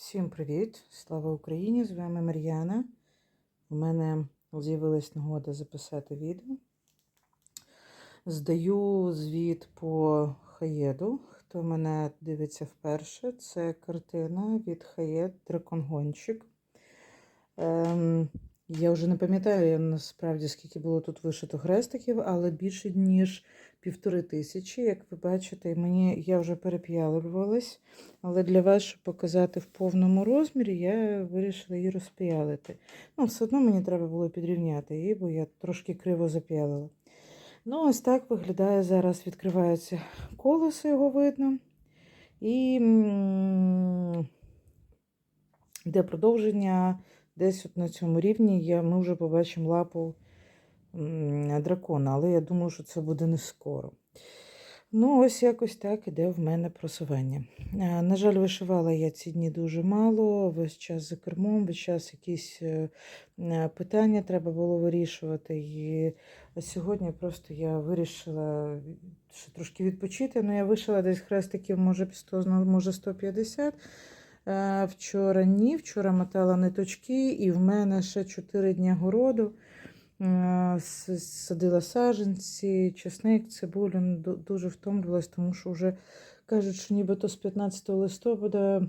Всім привіт! Слава Україні! З вами Мар'яна. У мене з'явилась нагода записати відео. Здаю звіт по Хаєду. Хто мене дивиться вперше, це картина від Хаєд Драконгончик. Ем, я вже не пам'ятаю насправді, скільки було тут вишито хрестиків, але більше ніж півтори тисячі. Як ви бачите, мені я вже переп'ялювалась, але для вас, щоб показати в повному розмірі, я вирішила її розп'ялити. Ну, все одно мені треба було підрівняти її, бо я трошки криво зап'ялила. Ну, ось так виглядає зараз, відкривається колесо, його видно. І йде продовження. Десь от на цьому рівні я, ми вже побачимо лапу дракона, але я думаю, що це буде не скоро. Ну, ось якось так іде в мене просування. Е, На жаль, вишивала я ці дні дуже мало, весь час за кермом, весь час якісь е, питання треба було вирішувати. І сьогодні просто я вирішила ще трошки відпочити. Ну, я вишила десь хрестиків, може, 100, може 150. Е, Вчора ні, вчора мотала ниточки, і в мене ще 4 дні городу. Е, Садила саджанці, чесник, цибулю. Ну, Дуже втомлювалась, тому що вже кажуть, що нібито з 15 листопада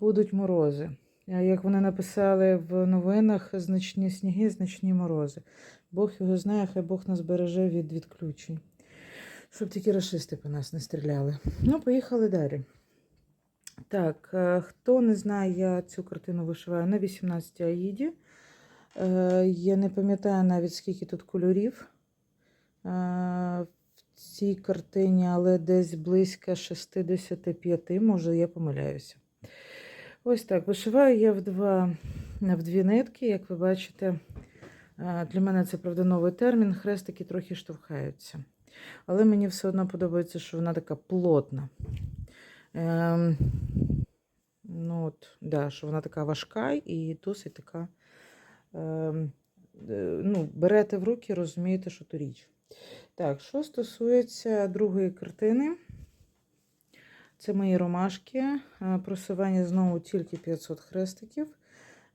будуть морози. Як вони написали в новинах, значні сніги, значні морози. Бог його знає, хай Бог нас береже від відключень. Щоб тільки расисти по нас не стріляли. Ну, поїхали далі. Так, е, хто не знає, я цю картину вишиваю на 18 аїді. Е, Я не пам'ятаю навіть, скільки тут кольорів е, в цій картині, але десь близько 65, може, я помиляюся. Ось так. Вишиваю я в, два, в дві нитки, як ви бачите. Е, Для мене це, правда, новий термін. Хрестики трохи штовхаються. Але мені все одно подобається, що вона така плотна. Ем, ну, от, да, що вона така важка і досить така. Ем, е, ну, берете в руки, розумієте, що то річ. Так, що стосується другої картини, це мої ромашки. Е, Просування знову тільки 500 хрестиків.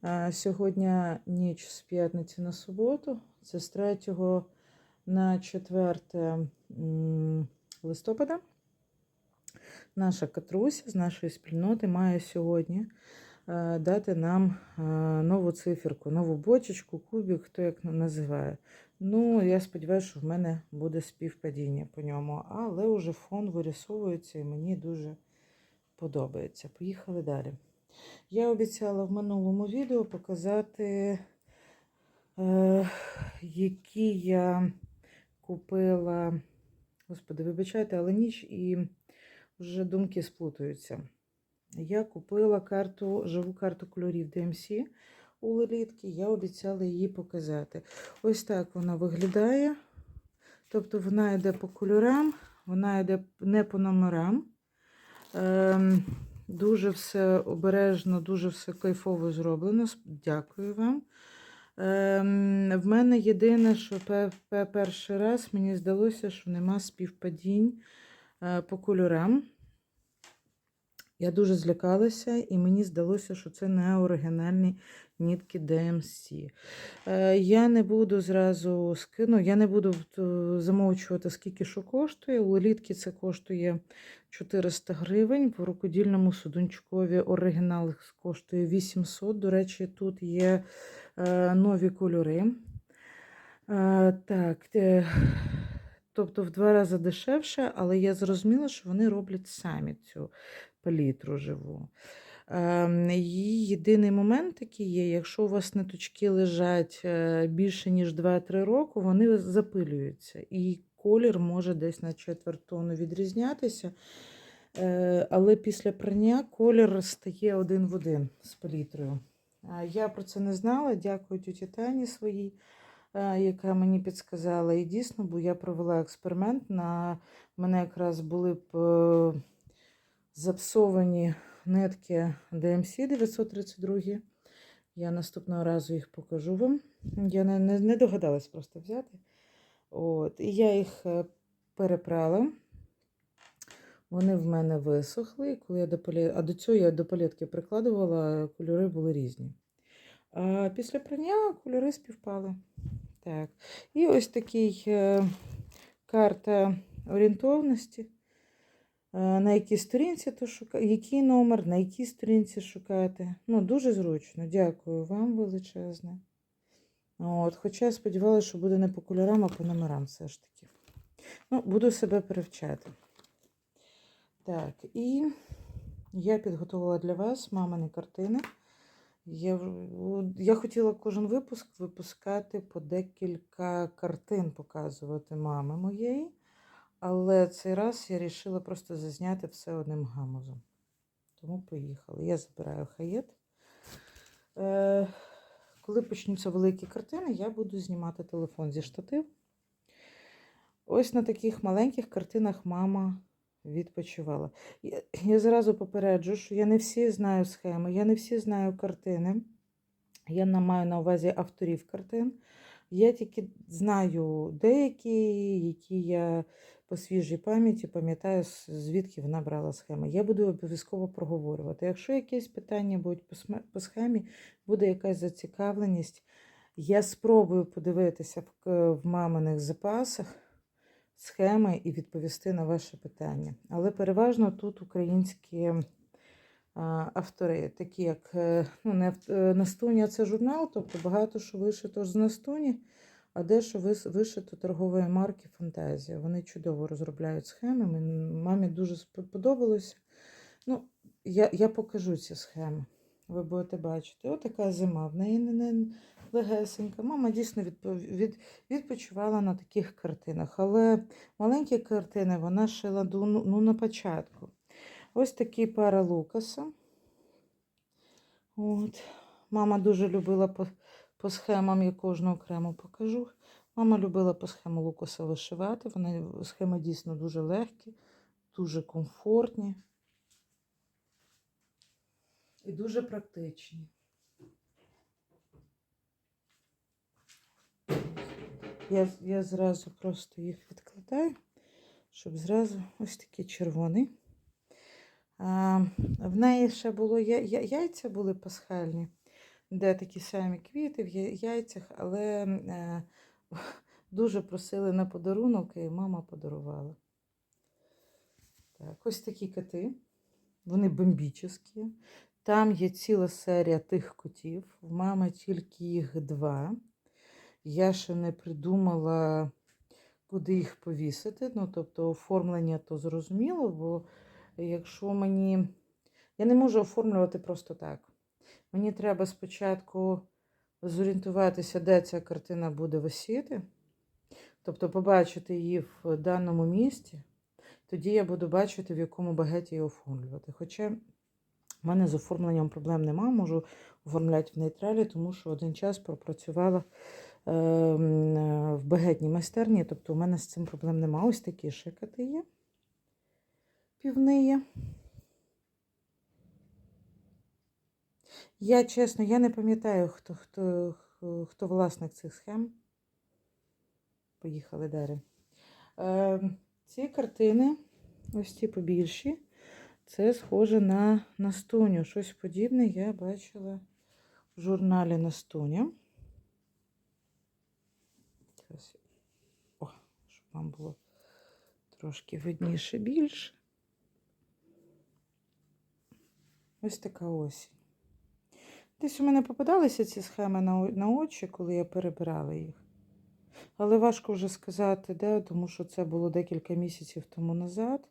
Е, Сьогодні ніч з п'ятниці на суботу. Це з 3 на 4 листопада. Наша Катруся з нашої спільноти має сьогодні е, дати нам е, нову циферку, нову бочечку, кубик, хто як називає. Ну, я сподіваюся, що в мене буде співпадіння по ньому, але вже фон вирисовується і мені дуже подобається. Поїхали далі. Я обіцяла в минулому відео показати, е, які я купила. Господи, вибачайте, але ніч і вже думки сплутаються. Я купила карту, живу карту кольорів DMC у Лелітки. Я обіцяла її показати. Ось так вона виглядає. Тобто вона йде по кольорам, вона йде не по номерам. Ем, дуже все обережно, дуже все кайфово зроблено. Дякую вам. Ем, в мене єдине, що пе- пе- перший раз мені здалося, що нема співпадінь е, по кольорам. Я дуже злякалася, і мені здалося, що це не оригінальні нітки DMC. Е, Я не буду зразу скину, я не буду замовчувати, скільки що коштує. У літки це коштує 400 гривень. В рукодільному судунчикові оригінал коштує 800. До речі, тут є е, нові кольори. Е, Так, тобто в два рази дешевше, але я зрозуміла, що вони роблять самі цю палітру живу. Ем, Її єдиний момент такий є, якщо у вас ниточки лежать е, більше, ніж 2-3 роки, вони запилюються. І колір може десь на четверть тону відрізнятися. Е, Але після прання колір стає один в один з палітрою. Я про це не знала. Дякую тіті Тані своїй, е, яка мені підсказала. І дійсно, бо я провела експеримент. На мене якраз були б е, запсовані нитки DMC 932. Я наступного разу їх покажу вам. Я не, не, не догадалась просто взяти. От, і я їх е, перепрала. Вони в мене висохли, і коли я до палет... а до цього я до палетки прикладувала, кольори були різні. А після прання кольори співпали. Так. І ось такий е, карта орієнтовності. Е, На якій сторінці то шука... який номер, на якій сторінці шукати. Ну, дуже зручно. Дякую вам величезне. От, хоча я сподівалася, що буде не по кольорам, а по номерам все ж таки. Ну, буду себе перевчати. Так, і я підготувала для вас мамини картини. Я, я хотіла кожен випуск випускати по декілька картин, показувати мами моєї. Але цей раз я вирішила просто зазняти все одним гамузом. Тому поїхали. Я забираю хаєт. Е, коли почнуться великі картини, я буду знімати телефон зі штатив. Ось на таких маленьких картинах мама відпочивала. Я, я зразу попереджу, що я не всі знаю схеми, я не всі знаю картини. Я на- маю на увазі авторів картин. Я тільки знаю деякі, які я по свіжій пам'яті пам'ятаю, звідки вона брала схеми. Я буду обов'язково проговорювати. Якщо якісь питання будуть по схемі, буде якась зацікавленість, я спробую подивитися в, маминих запасах схеми і відповісти на ваше питання. Але переважно тут українські автори, такі як е, ну, не е, Настуня це журнал, тобто багато що вишито з Настуні, а дещо вишито торгової марки Фантазія. Вони чудово розробляють схеми. Мамі дуже сподобалося. Ну, я, я покажу ці схеми. Ви будете бачити. Отака зима. В неї не, легесенька. Мама дійсно від, відпочивала на таких картинах. Але маленькі картини вона шила ну, ну, на початку. Ось такі пара Лукаса. От. Мама дуже любила по, схемам, я кожну окремо покажу. Мама любила по схему Лукаса вишивати. Вони схеми дійсно дуже легкі, дуже комфортні і дуже практичні. Я, я зразу просто їх відкладаю, щоб зразу ось такий червоний. А, в неї ще було я, я, яйця були пасхальні, де такі самі квіти в яйцях, але е, дуже просили на подарунок, і мама подарувала. Так, ось такі коти. Вони бомбічні. Там є ціла серія тих котів. В мами тільки їх два. Я ще не придумала, куди їх повісити. Ну, тобто, оформлення то зрозуміло, бо якщо мені. Я не можу оформлювати просто так. Мені треба спочатку зорієнтуватися, де ця картина буде висіти. Тобто побачити її в даному місці. Тоді я буду бачити, в якому багеті її оформлювати. Хоча в мене з оформленням проблем немає, можу оформляти в нейтралі, тому що один час пропрацювала е, м, е, в багетній майстерні, тобто у мене з цим проблем немає. Ось такі шикати є. Півни є. Я чесно, я не пам'ятаю, хто, хто, хто, власник цих схем. Поїхали далі. Е, ці картини, ось ці побільші, це схоже на Настуню. Щось подібне я бачила в журналі Настуня. О, щоб вам було трошки видніше більше. Ось така осінь. Десь у мене попадалися ці схеми на, очі, коли я перебирала їх. Але важко вже сказати, де, тому що це було декілька місяців тому назад.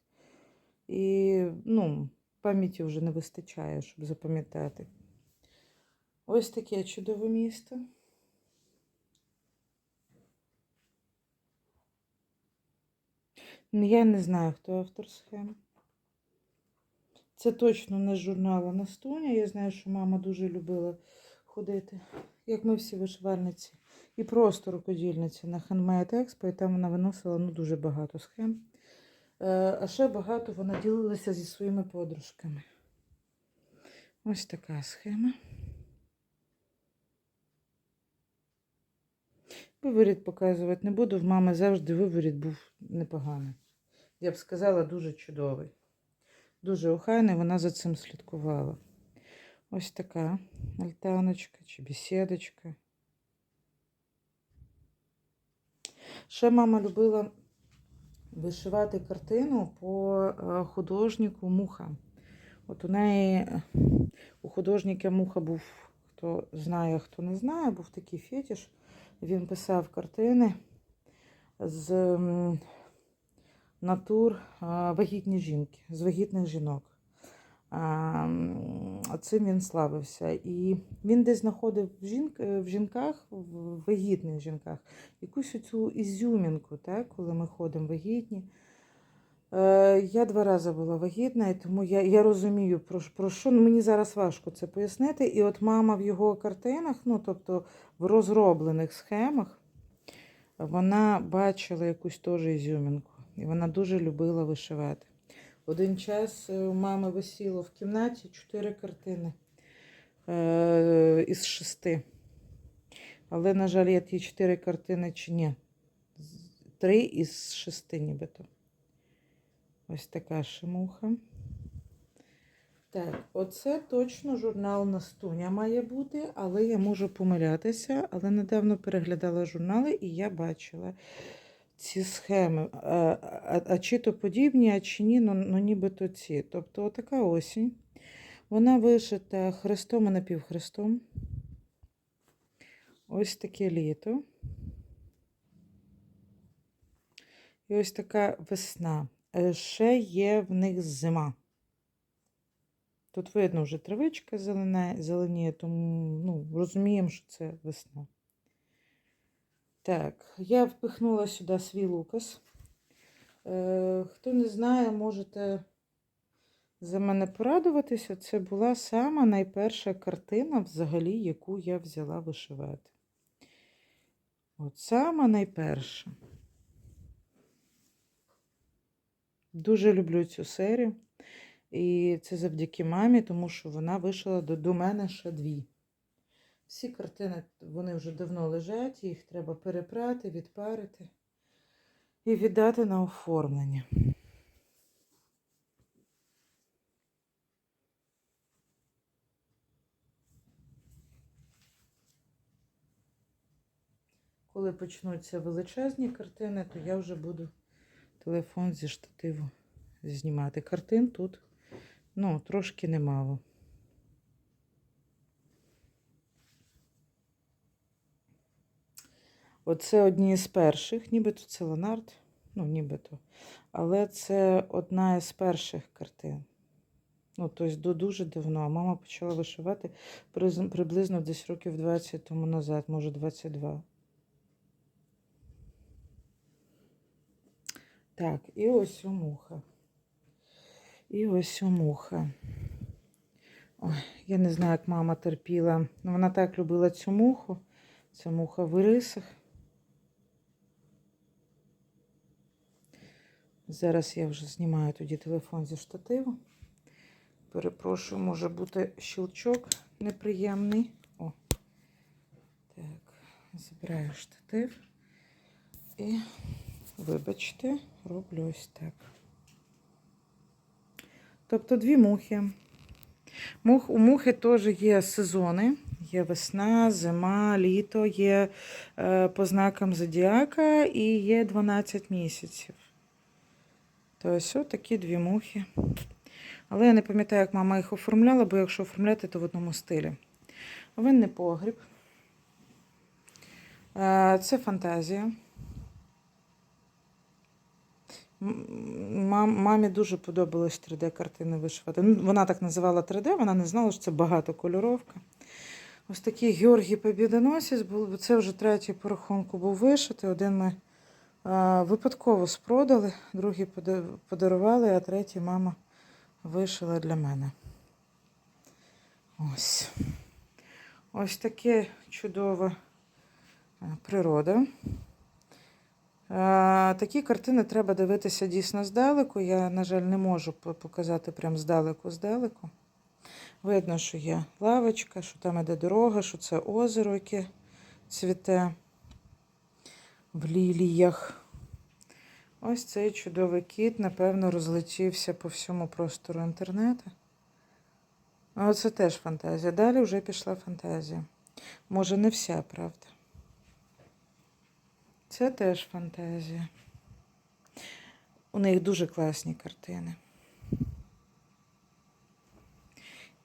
І ну, пам'яті вже не вистачає, щоб запам'ятати. Ось таке чудове місто. Я не знаю, хто автор схем. Це точно не з журналу Настуня. Я знаю, що мама дуже любила ходити, як ми всі вишивальниці, і просто рукодільниці на Handmade Expo, і там вона виносила ну, дуже багато схем. Е, А ще багато вона ділилася зі своїми подружками. Ось така схема. Виворіт показувати не буду. В мами завжди виворіт був непоганий. Я б сказала, дуже чудовий. Дуже охайна, і вона за цим слідкувала. Ось така альтаночка чи бесідочка. Ще мама любила вишивати картину по е, художнику Муха. От у неї, у художника Муха був, хто знає, хто не знає, був такий фетиш. Він писав картини з натур вагітні жінки, з вагітних жінок. Цим він славився. І він десь знаходив в, жінк, в жінках, в вагітних жінках, якусь цю ізюмінку, так, коли ми ходимо вагітні. Е, Я два рази була вагітна, і тому я, я розумію, про, про що ну, мені зараз важко це пояснити. І от мама в його картинах, ну тобто в розроблених схемах, вона бачила якусь теж ізюмінку. І вона дуже любила вишивати. Один час е, у мами висіло в кімнаті чотири картини е, із шести. Але, на жаль, я ті чотири картини чи ні. Три із шести нібито. Ось така шимуха. Так, оце точно журнал Настуня має бути, але я можу помилятися. Але недавно переглядала журнали і я бачила ці схеми. А, а, а чи то подібні, а чи ні, ну, ну нібито ці. Тобто, така осінь. Вона вишита хрестом і напівхрестом. Ось таке літо. І ось така весна. Е, Ще є в них зима. Тут видно вже травичка зеленіє, тому ну, розуміємо, що це весна. Так, я впихнула сюди свій лукас. Е, хто не знає, можете за мене порадуватися. Це була сама найперша картина, взагалі, яку я взяла вишивати. От сама найперша. Дуже люблю цю серію. І це завдяки мамі, тому що вона вишила до, до мене ще дві. Всі картини вони вже давно лежать, їх треба перепрати, відпарити і віддати на оформлення. Коли почнуться величезні картини, то я вже буду телефон зі штативу знімати. Картин тут ну, трошки немало. Оце одні з перших, нібито це Леонард, ну, нібито. Але це одна із перших картин. Ну, тобто до дуже давно. Мама почала вишивати приблизно десь років 20 тому назад, може 22. Так, і ось муха. І ось муха. Ой, я не знаю, як мама терпіла. Ну, вона так любила цю муху. Ця муха в рисах. Зараз я вже знімаю тоді телефон зі штативу. Перепрошую, може бути щелчок неприємний. О. Так, забираю штатив. І, вибачте, роблю ось так. Тобто дві мухи. Мух, у мухи теж є сезони. Є весна, зима, літо, є е, по знакам зодіака і є 12 місяців. Тобто, ось такі дві мухи. Але я не пам'ятаю, як мама їх оформляла, бо якщо оформляти, то в одному стилі. Винний погріб. Е, Це фантазія. Мамі дуже подобалось 3D-картини вишивати. Ну, вона так називала 3D, вона не знала, що це багатокольоровка. Ось такий Георгій Побідоносець був. Це вже третій по рахунку був вишитий. Один ми випадково спродали, другий подарували, а третій мама вишила для мене. Ось. Ось таке чудова природа. Такі картини треба дивитися дійсно здалеку. Я, на жаль, не можу показати прям здалеку здалеку. Видно, що є лавочка, що там іде дорога, що це озеро, яке цвіте в ліліях. Ось цей чудовий кіт, напевно, розлетівся по всьому простору інтернету. Оце теж фантазія. Далі вже пішла фантазія. Може, не вся, правда. Це теж фантазія. У них дуже класні картини.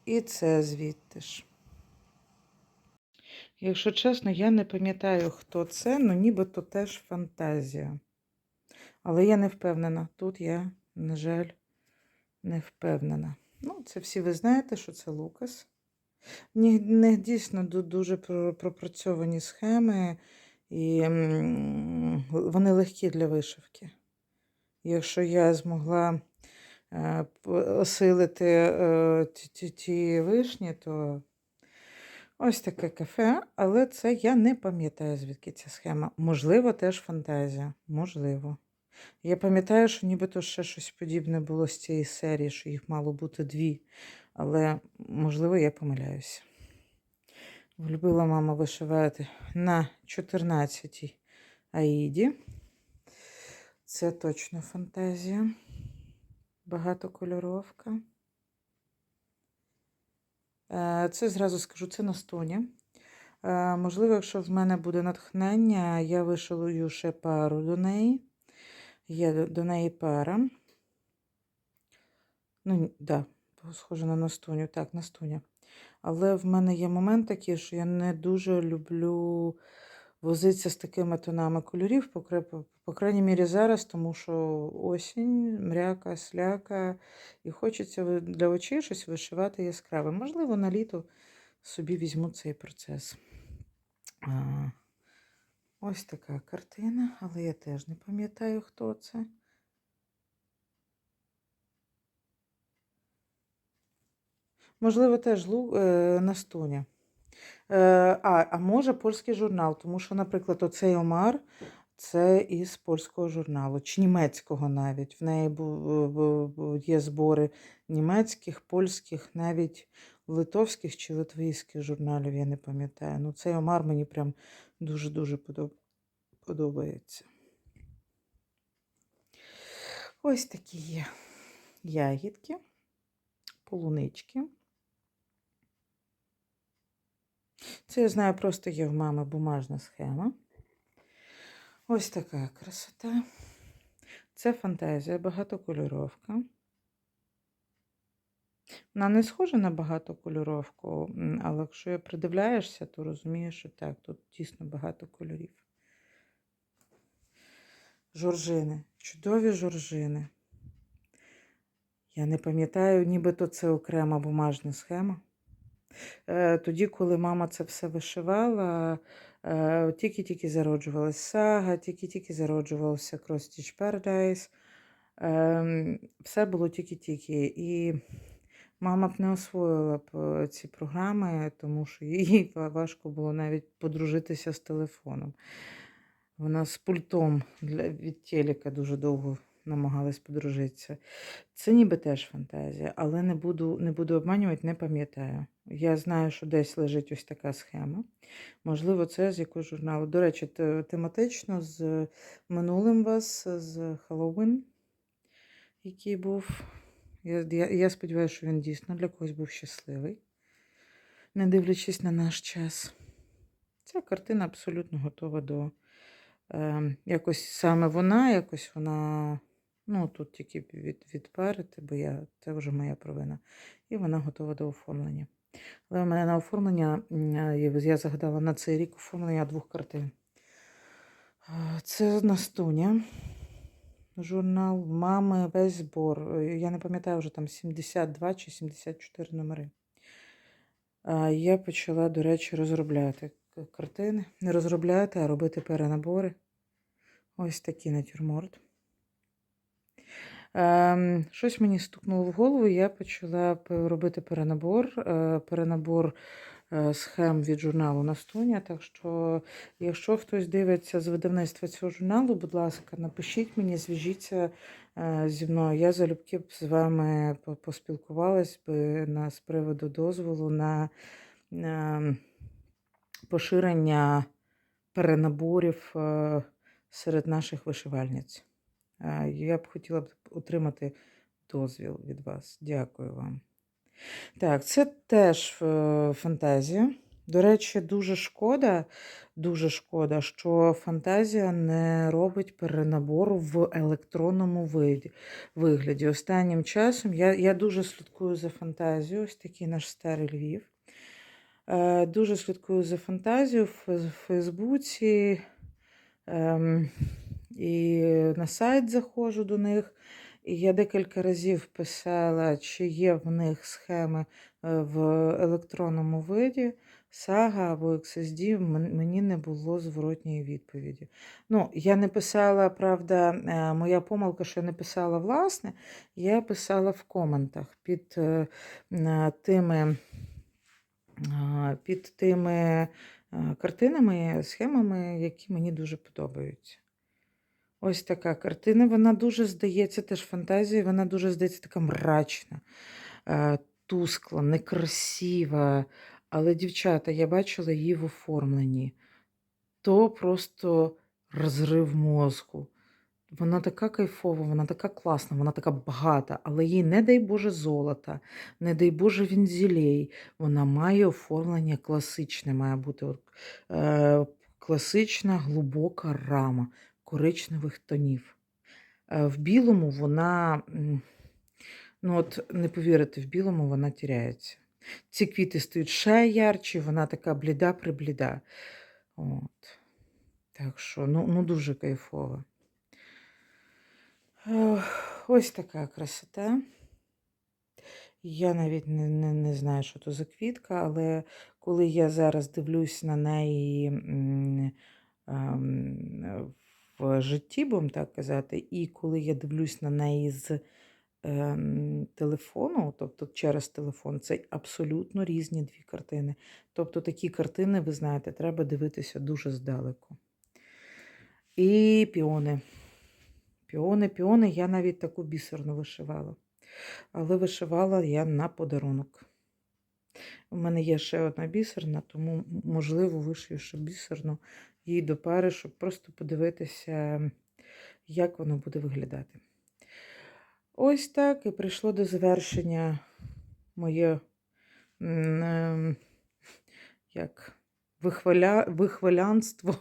І це звідти ж. Якщо чесно, я не пам'ятаю, хто це, ну нібито теж фантазія. Але я не впевнена. Тут я, на жаль, не впевнена. Ну, це всі ви знаєте, що це Лукас. В них, дійсно дуже пропрацьовані схеми, і вони легкі для вишивки. Якщо я змогла е, осилити е, ті вишні, то ось таке кафе, але це я не пам'ятаю, звідки ця схема. Можливо, теж фантазія. Можливо. Я пам'ятаю, що нібито ще щось подібне було з цієї серії, що їх мало бути дві, але можливо я помиляюся. Влюбила мама вишивати на 14-й Аїді. Це точно фантазія. Багатокольоровка. Е, Це зразу скажу, це на стоні. Можливо, якщо в мене буде натхнення, я вишилую ще пару до неї. Є до неї пара. Ну, да, схоже на Настуню. Так, Настуня. Але в мене є момент такий, що я не дуже люблю возитися з такими тонами кольорів, по, крайній мірі зараз, тому що осінь, мряка, сляка, і хочеться для очей щось вишивати яскраве. Можливо, на літо собі візьму цей процес. Ось така картина, але я теж не пам'ятаю, хто це. Можливо, теж Лу, е, Настуня. Е, а, а може польський журнал, тому що, наприклад, оцей Омар це із польського журналу, чи німецького навіть. В неї є збори німецьких, польських, навіть литовських чи литвійських журналів, я не пам'ятаю. Ну, цей Омар мені прям дуже-дуже подобається. Ось такі є ягідки, полунички. Це я знаю, просто є в мами бумажна схема. Ось така красота. Це фантазія, багатокольоровка. Вона не схожа на багатокольоровку, але якщо я придивляєшся, то розумієш, що так, тут дійсно багато кольорів. Жоржини, чудові жоржини. Я не пам'ятаю, нібито це окрема бумажна схема. Е, Тоді, коли мама це все вишивала, е, тільки-тільки зароджувалась сага, тільки-тільки зароджувався Cross Stitch Paradise. Ем, Все було тільки-тільки. І мама б не освоїла б е, ці програми, тому що їй важко було навіть подружитися з телефоном. Вона з пультом від телека дуже довго намагалась подружитися. Це ніби теж фантазія, але не буду, не буду обманювати, не пам'ятаю. Я знаю, що десь лежить ось така схема. Можливо, це з якогось журналу. До речі, тематично з минулим вас, з Хеллоуін, який був. Я, я, я сподіваюся, що він дійсно для когось був щасливий, не дивлячись на наш час. Ця картина абсолютно готова до е, якось саме вона, якось вона. Ну, тут тільки від, відперти, бо я, це вже моя провина. І вона готова до оформлення. Але в мене на оформлення, я загадала на цей рік оформлення двох картин. Це Настуня. Журнал мами весь збор. Я не пам'ятаю вже там 72 чи 74 номери. Я почала, до речі, розробляти картини. Не розробляти, а робити перенабори. Ось такий натюрморт. Ем, щось мені стукнуло в голову, я почала робити перенабор, е, перенабор е, схем від журналу Настуня. Так що, якщо хтось дивиться з видавництва цього журналу, будь ласка, напишіть мені, зв'яжіться е, зі мною. Я залюбки б з вами по- поспілкувалась би на, з приводу дозволу на е, поширення перенаборів серед наших вишивальниць. Е, Я б хотіла б отримати дозвіл від вас. Дякую вам. Так, це теж е, фантазія. До речі, дуже шкода, дуже шкода, що фантазія не робить перенабору в електронному вигляді. Останнім часом я, я дуже слідкую за фантазією, ось такий наш старий Львів. Е, дуже слідкую за фантазією в Фейсбуці. Ем, і на сайт заходжу до них. І я декілька разів писала, чи є в них схеми е, в електронному виді, Сага або XSD, мені не було зворотньої відповіді. Ну, я не писала, правда, е, моя помилка, що я не писала власне, я писала в коментах під е, тими, під тими картинами, схемами, які мені дуже подобаються. Ось така картина. Вона дуже здається, теж фантазія, вона дуже здається така мрачна, е, тускла, некрасива. Але, дівчата, я бачила її в оформленні. То просто розрив мозку. Вона така кайфова, вона така класна, вона така багата, але їй, не дай Боже, золота, не дай Боже, вінзілей. Вона має оформлення класичне, має бути е, класична глибока рама коричневих тонів. Е, В білому вона, ну от не повірите, в білому вона тіряється. Ці квіти стають ще ярчі, вона така бліда-прибліда. От. Так що, ну, ну дуже кайфова. Ось така красота. Я навіть не, не, не знаю, що то за квітка, але коли я зараз дивлюсь на неї ем, в житті, будемо так казати, і коли я дивлюсь на неї з ем, телефону, тобто через телефон, це абсолютно різні дві картини. Тобто такі картини, ви знаєте, треба дивитися дуже здалеку. І піони. Піони, піони, я навіть таку бісерну вишивала. Але вишивала я на подарунок. У мене є ще одна бісерна, тому, можливо, вишию ще бісерну їй до пари, щоб просто подивитися, як воно буде виглядати. Ось так і прийшло до завершення моє ем, як вихваля, вихвалянство,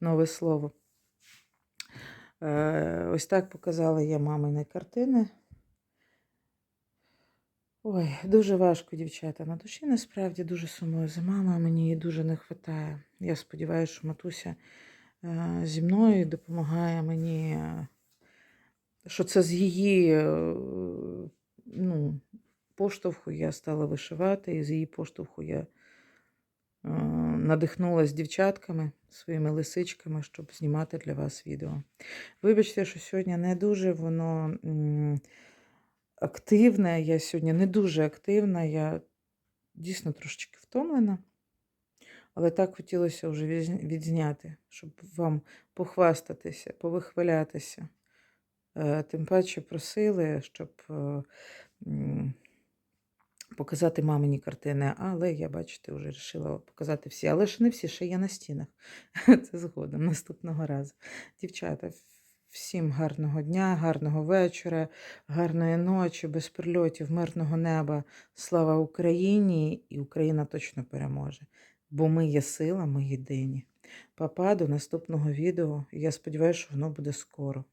нове слово. Е, Ось так показала я мамини картини. Ой, дуже важко, дівчата. На душі насправді дуже сумую за мамою, мені її дуже не вистачає. Я сподіваюся, що матуся е, зі мною допомагає мені, е, що це з її е, ну, поштовху я стала вишивати, і з її поштовху я надихнулася дівчатками, своїми лисичками, щоб знімати для вас відео. Вибачте, що сьогодні не дуже воно. м, активна. Я сьогодні не дуже активна, я дійсно трошечки втомлена. Але так хотілося вже відзняти, щоб вам похвастатися, повихвалятися. Е, Тим паче просили, щоб е, показати мамині картини, але я, бачите, вже вирішила показати всі. Але ж не всі, ще є на стінах. Це згодом наступного разу. Дівчата, всім гарного дня, гарного вечора, гарної ночі, без прильотів, мирного неба. Слава Україні! І Україна точно переможе. Бо ми є сила, ми єдині. Папа, до наступного відео. Я сподіваюся, що воно буде скоро.